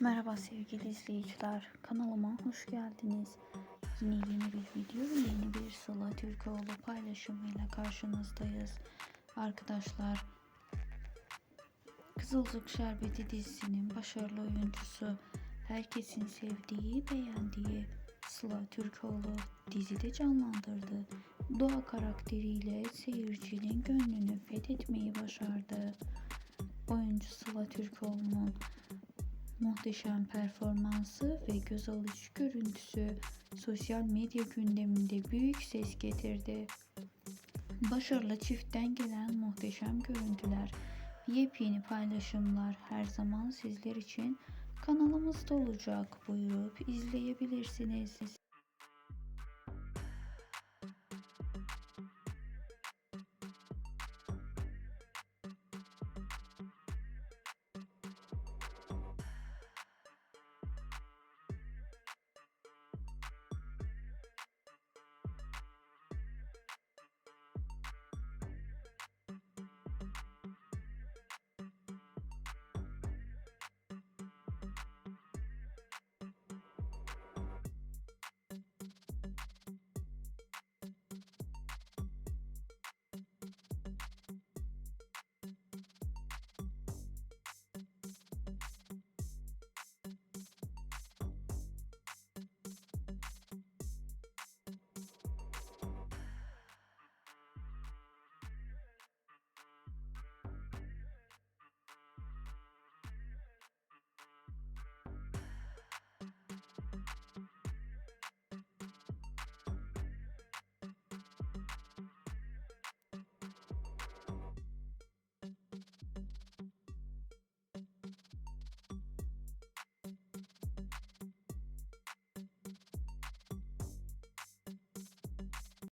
Merhaba sevgili izleyiciler. Kanalıma hoş geldiniz. Yine yeni bir video yeni bir Sıla Türkoğlu paylaşımıyla karşınızdayız. Arkadaşlar Kızılcık Şerbeti dizisinin başarılı oyuncusu herkesin sevdiği, beğendiği Sıla Türkoğlu dizide canlandırdı. Doğa karakteriyle seyircinin gönlünü fethetmeyi başardı. Oyuncu Sıla Türkoğlu'nun Muhteşem performansı ve göz alıcı görüntüsü sosyal medya gündeminde büyük ses getirdi. Başarılı çiftten gelen muhteşem görüntüler, yepyeni paylaşımlar her zaman sizler için kanalımızda olacak. Buyurup izleyebilirsiniz.